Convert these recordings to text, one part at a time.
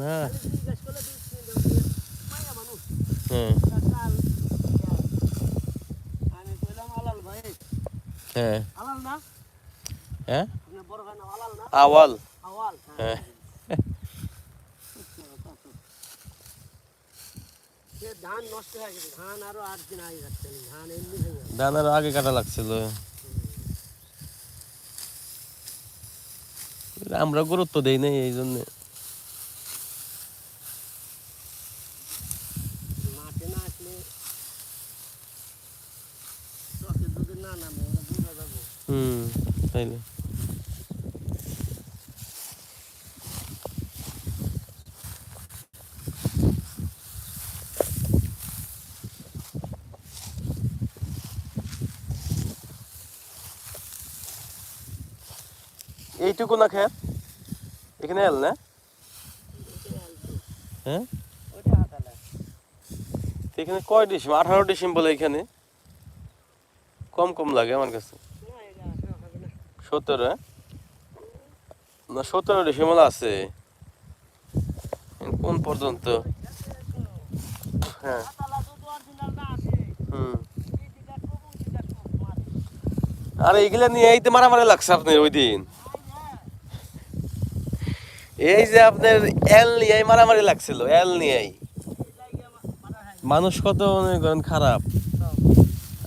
না। হ্যাঁ। হ্যাঁ? হ্যাঁ আওয়াল। হ্যাঁ। ধান নষ্ট হয়ে গেছে ধান আরও। আগে কাটা লাগছিল। আমরা গুরুত্ব দেই নাই এই জন্য। না এইটুকু না খেত এখানে এল না? হ্যাঁ? এখানে কয় ডিসিম? আঠারো ডিসিম বলে এখানে। কম কম লাগে আমার কাছে। সতেরো হ্যাঁ? না, সতেরো ডিসিমল আছে। কোন পর্যন্ত? হ্যাঁ। এই মারে আরে, এগুলা নিয়ে এইতে মারামারি লাগছে আপনার ওই দিন। এই যে আপনার এল নিয়ে মারামারি লাগছিল, এল নিয়ে। মানুষ কত মনে করেন খারাপ।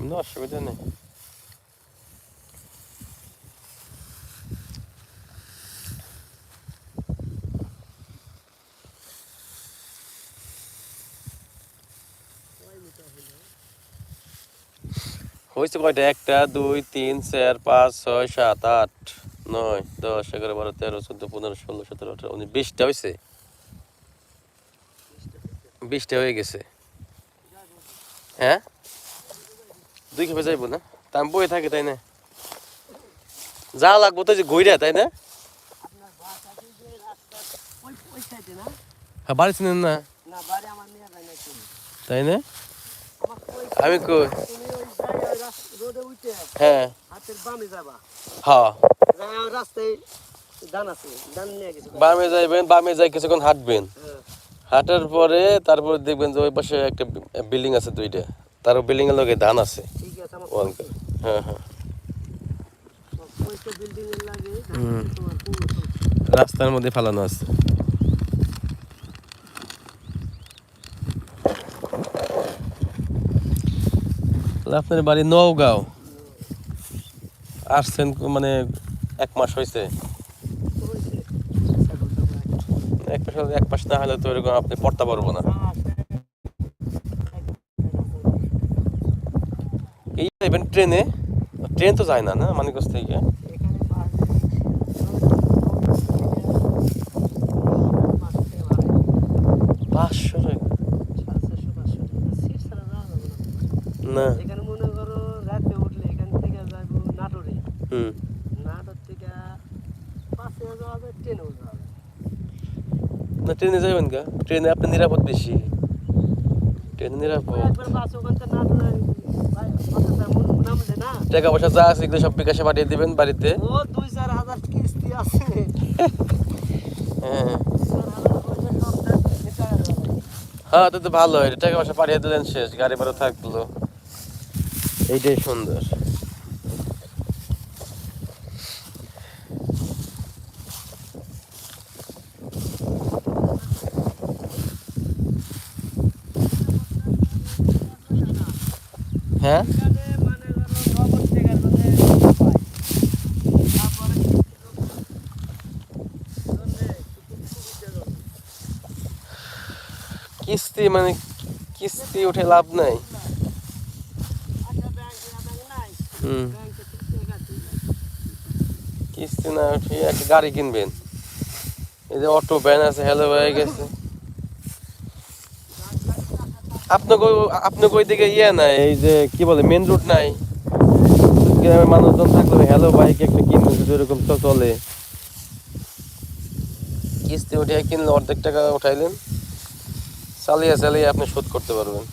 এমনি অসুবিধা নেই হয়েছে কয়টা একটা দুই তিন চার পাঁচ ছয় সাত আট নয় দশ এগারো বারো তেরো চোদ্দ পনেরো ষোলো সতেরো আঠারো উনিশ বিশটা হয়েছে বিশটা হয়ে গেছে হ্যাঁ দুই খেপে যাইবো না? তা আমি বয়ে থাকি, তাই না? যা লাগবো তো যে ঘুরে তাই না? হ্যাঁ বাড়ি চিনেন না? তাই না? আমি হ্যাঁ। হ্যাঁ। বামে যাইবেন, বামে যাই কিছুক্ষণ হাঁটবেন। হাঁটার পরে তারপরে দেখবেন যে ওই পাশে একটা বিল্ডিং আছে দুইটা। তার বিল্ডিং এর লগে ধান আছে। হ্যাঁ হ্যাঁ। রাস্তার মধ্যে ফালানো আছে। আপনার বাড়ি নওগাঁও। আসছেন মানে এক মাস হয়েছে। এক মাস এক মাস না হলে তো এরকম আপনি পড়তে পারব না হ্যাঁ, সে- এই যাবেন ট্রেনে, ট্রেন তো যায় না না? মানিকগঞ্জ থেকে? পাঁচ পাঁচ। পাঁচশো টাকা। যাবে না। এখানে মনে করো রাতে উঠলে এখান যাব নাটোরে নাটোর থেকে বাসে যাওয়া যায় ট্রেনেও যাওয়া না, ট্রেনে যাবেন গা। ট্রেনে আপনি নিরাপদ বেশি। ট্রেনে নিরাপদ। একবার বাস ওখান থেকে নাটোরে টাকা পয়সা যা আছে এগুলো সব বিকাশে পাঠিয়ে দিবেন বাড়িতে। ও দুই চার হাজার কিস্তি আছে। হ্যাঁ। হ্যাঁ তো তো ভালো এটা টাকা পয়সা পাঠিয়ে দিলেন শেষ গাড়ি ভাড়া থাকল। এইটাই সুন্দর। হ্যাঁ এখানে মানে ধরো নগদ টাকার মানে পাই। তারপরে জন্যে একটু সুবিধা হবে। কিস্তি মানে কিস্তি উঠে লাভ নাই। কিস্তি না উঠে একটা গাড়ি কিনবেন। এই যে অটো, ভ্যান আছে হ্যালো হয়ে গেছে। আপনি কই আপনি কই দিকে ইয়ে নাই, এই যে কি বলে মেন রুট নাই। গ্রামের মানুষজন থাকলে হ্যালো বাইক একটা কিনলে যদি এরকম তো চলে। কিস্তি উঠে কিনলে অর্ধেক টাকা উঠাইলেন। চালিয়ে চালিয়ে আপনি শোধ করতে পারবেন।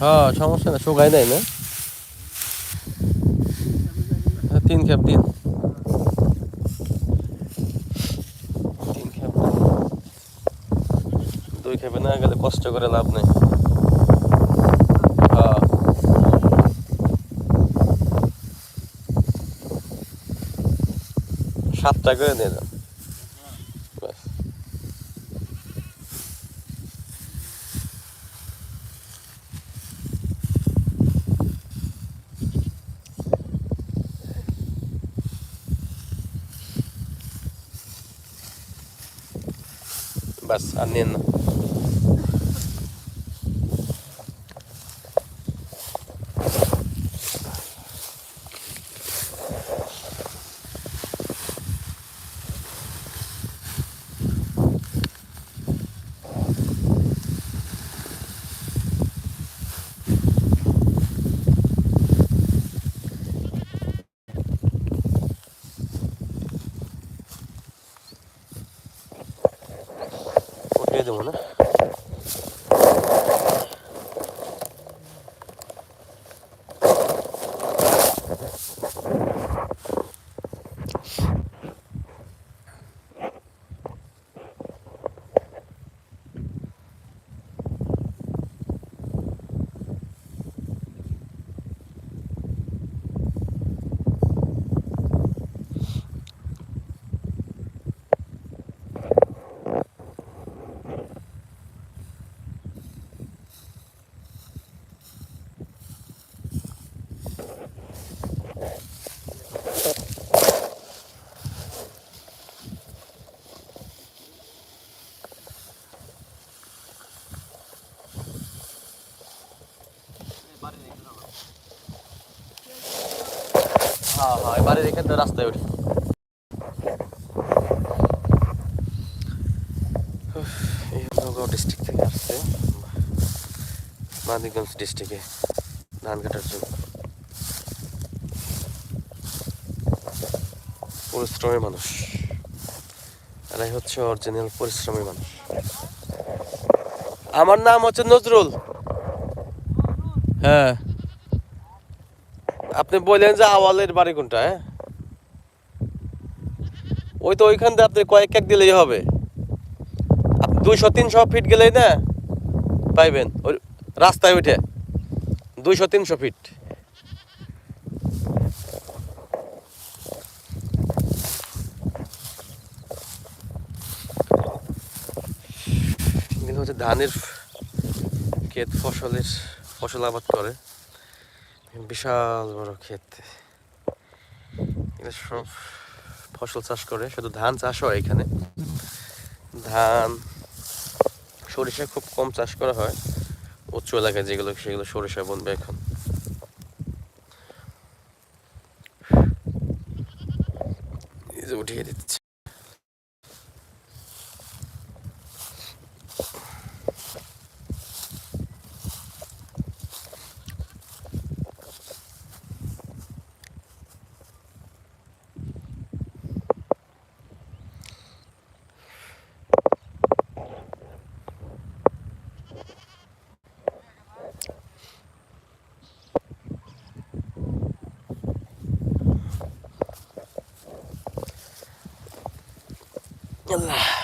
হ্যাঁ সমস্যা না শোকাই নাই না? তিন খেপ দিন। দুই খেপে না গেলে কষ্ট করে লাভ নেই হ্যাঁ সাতটা করে দিয়ে দাও ব্যাস। বাস আর নিন না উঠিয়ে দেবো না হ্যাঁ হ্যাঁ এখান থেকে রাস্তায় উঠি। উফ, এই নগাঁও ডিস্ট্রিক্ট থেকে আসছে। মানিকগঞ্জ ডিস্ট্রিক্টে ধান কাটার জন্য। পরিশ্রমী মানুষ। এরাই হচ্ছে অরিজিনাল পরিশ্রমী মানুষ। আমার নাম হচ্ছে নজরুল। হ্যাঁ। আপনি বললেন যে আওয়ালের বাড়ি কোনটা হ্যাঁ? ওই তো ওইখান দিয়ে আপনি কয়েক এক দিলেই হবে। আপনি দুইশো, তিনশো ফিট গেলেই না পাইবেন, ওই রাস্তায় উঠে। দুইশো, তিনশো ফিট হচ্ছে ধানের ক্ষেত ফসলের ফসল আবাদ করে। বিশাল বড় ক্ষেত। এরা সব ফসল চাষ করে, শুধু ধান চাষ হয় এখানে। ধান, সরিষা খুব কম চাষ করা হয়। উচ্চ এলাকায় যেগুলো, সেগুলো সরিষা বনবে এখন। Bismillah.